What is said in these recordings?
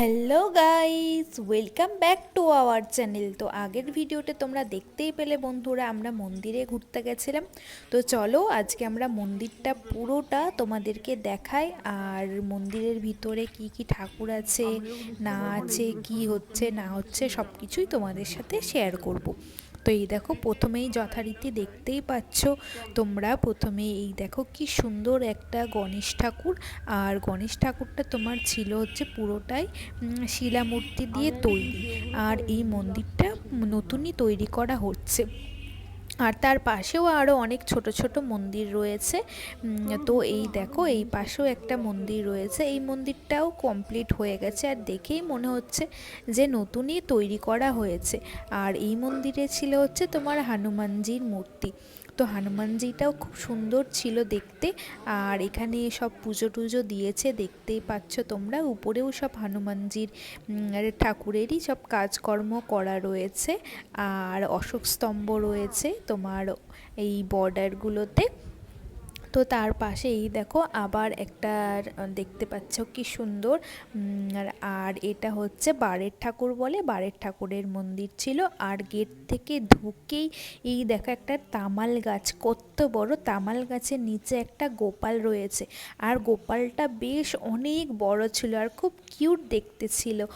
Hello guys welcome back to our channel তো আগের ভিডিওতে তোমরা দেখতেই পেলে বন্ধুরা আমরা মন্দিরে ঘুরতে গেছিলাম। তো চলো আজকে আমরা মন্দিরটা পুরোটা তোমাদেরকে দেখাই। আর মন্দিরের ভিতরে কি কি ঠাকুর আছে না আছে কি হচ্ছে না হচ্ছে সব কিছুই তোমাদের সাথে শেয়ার করব। তো এই দেখো প্রথমেই যথারীতি দেখতেই পাচ্ছ। তোমরা প্রথমে এই দেখো কি সুন্দর একটা গণেশ ঠাকুর। আর গণেশ ঠাকুরটা তোমার ছিল হচ্ছে পুরোটাই শিলামূর্তি দিয়ে তৈরি। আর এই মন্দিরটা নতুনই তৈরি করা হচ্ছে। আর তার পাশেও আরও অনেক ছোট ছোট মন্দির রয়েছে। তো এই দেখো, এই পাশেও একটা মন্দির রয়েছে। এই মন্দিরটাও কমপ্লিট হয়ে গেছে আর দেখেই মনে হচ্ছে যে নতুনই তৈরি করা হয়েছে। আর এই মন্দিরে ছিল হচ্ছে তোমার হনুমানজির মূর্তি। তো হনুমানজিটাও খুব সুন্দর ছিল দেখতে। আর এখানে সব পুজো টুজো দিয়েছে, দেখতেই পাচ্ছ তোমরা। উপরেও সব হনুমানজির ঠাকুরেরই সব কাজকর্ম করা রয়েছে। আর অশোক স্তম্ভ রয়েছে তোমার এই বর্ডারগুলোতে তো তার পাশে এই দেখো আবার একটা দেখতে পাচ্ছ কি সুন্দর। আর- এটা হচ্ছে বারের ঠাকুর বলে, বারের ঠাকুরের মন্দির ছিল। আর গেট থেকে ঢুকেই এই দেখো একটা তামাল গাছ, কত বড় তামাল গাছের নিচে একটা গোপাল রয়েছে। আর গোপালটা বেশ অনেক বড় ছিল আর খুব কিউট দেখতে ছিল।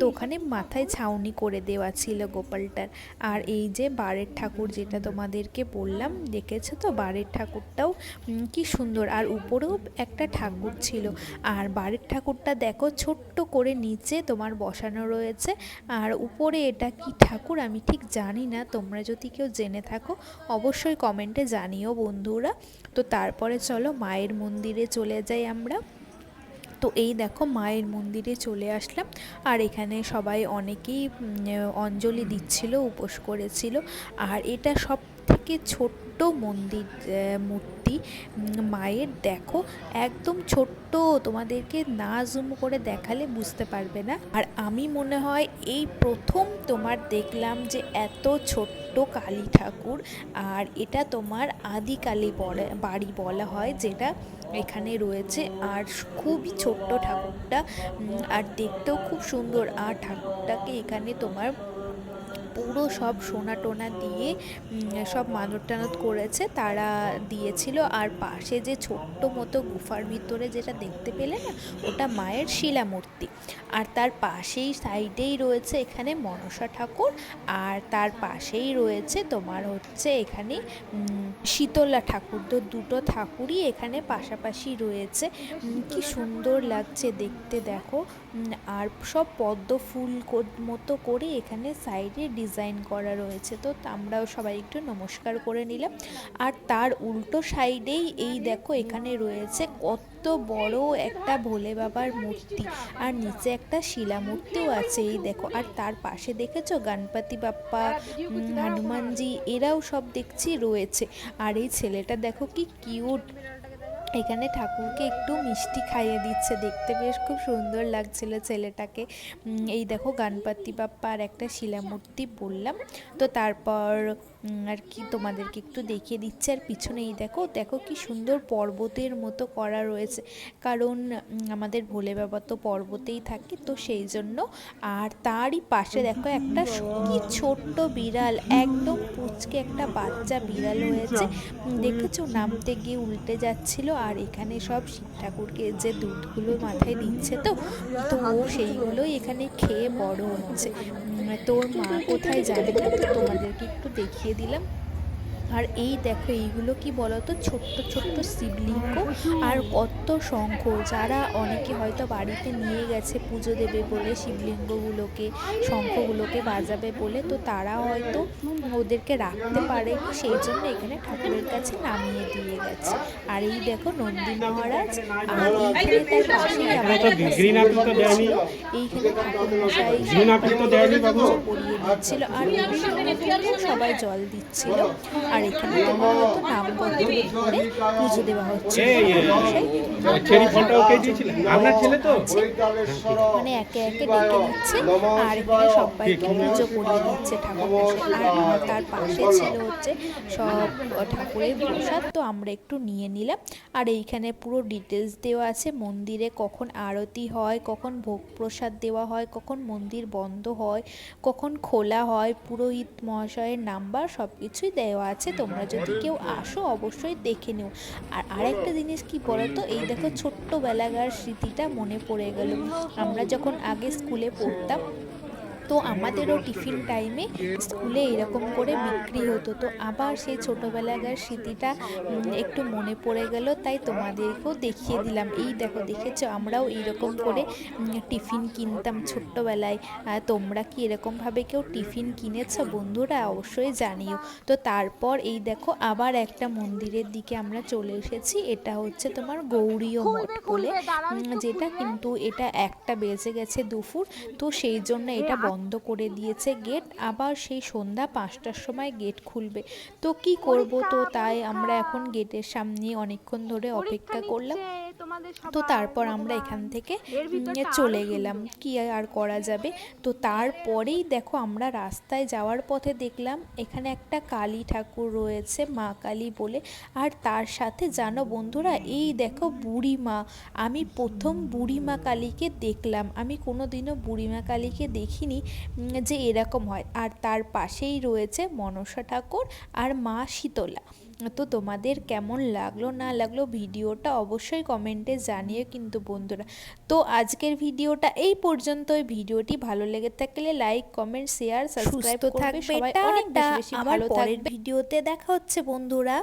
তো ওখানে মাথায় ছাউনি করে দেওয়া ছিল গোপালটার। আর এই যে বারের ঠাকুর যেটা তোমাদেরকে বললাম, দেখেছ তো? বারের ঠাকুরটাও কি সুন্দর। আর উপরেও একটা ঠাকুর ছিল। আর বাড়ির ঠাকুরটা দেখো, ছোট্ট করে নিচে তোমার বসানো রয়েছে। আর উপরে এটা কি ঠাকুর আমি ঠিক জানি না। তোমরা যদি কেউ জেনে থাকো, অবশ্যই কমেন্টে জানিও বন্ধুরা। তো তারপরে চলো, মায়ের মন্দিরে চলে যাই আমরা। তো এই দেখো, মায়ের মন্দিরে চলে আসলাম। আর এখানে সবাই অনেকেই অঞ্জলি দিচ্ছিল, উপোস করেছিল। আর এটা সব থেকে ছোট্ট মন্দির মূর্তি মায়ের দেখো। একদম ছোট্ট, তোমাদেরকে না জুম করে দেখালে বুঝতে পারবে না। আর আমি মনে হয় এই প্রথম তোমার দেখলাম যে এত ছোট্ট কালী ঠাকুর, আর এটা তোমার আদি কালী বাড়ি বলা হয়, যেটা এখানে রয়েছে। আর খুবই ছোট্ট ঠাকুরটা আর দেখতেও খুব সুন্দর। আর ঠাকুরটাকে এখানে তোমার পুরো সব সোনা টোনা দিয়ে সব মানত টানত করেছে, তারা দিয়েছিল। আর পাশে যে ছোট্ট মতো গুফার ভিতরে যেটা দেখতে পেলে না, ওটা মায়ের শিলামূর্তি। আর তার পাশেই সাইডেই রয়েছে এখানে মনসা ঠাকুর, আর তার পাশেই রয়েছে তোমার হচ্ছে এখানে শীতলা ঠাকুর। তো দুটো ঠাকুরই এখানে পাশাপাশি রয়েছে। কি সুন্দর লাগছে দেখতে দেখো। আর সব পদ্ম ফুল মতো করে এখানে সাইডে ডিজাইন করা রয়েছে। তো আমরাও সবাই একটু নমস্কার করে নিলাম। আর তার উল্টো সাইডেই এই দেখো এখানে রয়েছে কত বড় একটা ভোলে বাবার মূর্তি। আর নিচে একটা শিলা মূর্তিও আছে, এই দেখো। আর তার পাশে দেখেছ গণপতি বাপ্পা হনুমানজি, এরাও সব দেখছি রয়েছে। আর এই ছেলেটা দেখো কি কিউট এখানে ঠাকুরকে একটু মিষ্টি খাইয়ে দিচ্ছে। দেখতে বেশ খুব সুন্দর লাগছিল ছেলেটাকে। এই দেখো গণপতি বাপ্পা আর একটা শিলামূর্তি বললাম। তো তারপর আর কি তোমাদেরকে একটু দেখিয়ে দিচ্ছে। আর পিছনে এই দেখো দেখো কি সুন্দর পর্বতের মতো করা রয়েছে। কারণ আমাদের ভোলে বাবা তো পর্বতেই থাকে, তো সেই জন্য আর তারই পাশে দেখো একটা কি ছোট্ট বিড়াল, একদম পুচকে একটা বাচ্চা বিড়াল হয়েছে। দেখেছ? নামতে গিয়ে উল্টে যাচ্ছিল। আর এখানে সব শিব ঠাকুরকে যে দুধগুলো মাথায় দিচ্ছে তো তো সেইগুলোই এখানে খেয়ে বড় হচ্ছে। তোর মা কোথায় যাবে? তোমাদেরকে একটু দেখিয়ে দিলাম। আর এই দেখো এইগুলো কি বলতো ছোট্ট ছোট্ট শিবলিঙ্গ আর কত শঙ্খ যারা অনেকে হয়তো বাড়িতে নিয়ে গেছে পুজো দেবে বলে শিবলিঙ্গগুলোকে শঙ্খগুলোকে বাজাবে বলে তো তারা হয়তো ওদেরকে রাখতে পারেনি সেই জন্য এখানে ঠাকুরের কাছে নামিয়ে দিয়ে গেছে আর এই দেখো নন্দী মহারাজ আর এইখানে তার পাশেই। ছিল। এইখানে ঠাকুর মশাই। পরিয়ে দিচ্ছিল আর সবাই জল দিচ্ছিল আর এখানে তোমার নাম বদলে করে পুজো দেওয়া হচ্ছে। এই, এই, মশাই চেরি ফলটাও কে দিয়েছিলেন আপনার ছেলে তো? মানে একে একে ডেকে নিচ্ছে আর এখানে সবাইকে পুজো করিয়ে দিচ্ছে ঠাকুর আর তার পাশে ছিল হচ্ছে সব ঠাকুরের প্রসাদ তো আমরা একটু নিয়ে নিলাম। আর এইখানে পুরো ডিটেলস দেওয়া আছে মন্দিরে কখন আরতি হয় কখন ভোগ প্রসাদ দেওয়া হয় কখন মন্দির বন্ধ হয় কখন খোলা হয় পুরোহিত মহাশয়ের নাম্বার সব কিছুই দেওয়া আছে। তোমরা যদি কেউ আসো, অবশ্যই দেখে নিও। আর আরেকটা জিনিস কি বলতো, এই দেখো ছোট্ট ছোট্টবেলাকার স্মৃতিটা মনে পড়ে গেল। আমরা যখন আগে স্কুলে পড়তাম তো আমাদেরও টিফিন টাইমে স্কুলে এরকম করে বিক্রি হতো। তো আবার সেই ছোটোবেলাকার স্মৃতিটা একটু মনে পড়ে গেল, তাই তোমাদেরকেও দেখিয়ে দিলাম। এই দেখো, দেখেছ? আমরাও এইরকম করে টিফিন কিনতাম ছোট্টবেলায়। তোমরা কি এরকমভাবে কেউ টিফিন কিনেছো? বন্ধুরা, অবশ্যই জানিও। তো তারপর এই দেখো, আবার একটা মন্দিরের দিকে আমরা চলে এসেছি। এটা হচ্ছে তোমার গৌরীয় মঠ বলে। যেটা কিন্তু, এটা একটা বেজে গেছে দুপুর। তো সেই জন্য এটা করে দিয়েছে গেট আবার সেই সন্ধ্যা পাঁচটার সময় গেট খুলবে। তো কি করব? তো তাই আমরা এখন গেটের সামনে অনেকক্ষণ ধরে অপেক্ষা করলাম। তো তারপর আমরা এখান থেকে চলে গেলাম। কি আর করা যাবে? তো তারপরেই দেখো আমরা রাস্তায় যাওয়ার পথে দেখলাম এখানে একটা কালী ঠাকুর রয়েছে মা কালী বলে। আর তার সাথে জানো বন্ধুরা এই দেখো বুড়ি মা আমি প্রথম বুড়ি মা কালীকে দেখলাম। আমি কোনো দিনও বুড়ি মা কালীকে দেখিনি যে এরকম হয়। আর তার পাশেই রয়েছে মনসা ঠাকুর আর মা শীতলা। তো তোমাদের কেমন লাগল না লাগল ভিডিওটা অবশ্যই কমেন্টে জানিয়ে কিন্তু বন্ধুরা। তো আজকের ভিডিওটা এই পর্যন্ত ভিডিওটি ভালো লেগে থাকলে লাইক কমেন্ট শেয়ার সাবস্ক্রাইব করবে। সবাই অনেক বেশি বেশি ভালো থাকবে। ভিডিওতে দেখা হচ্ছে বন্ধুরা।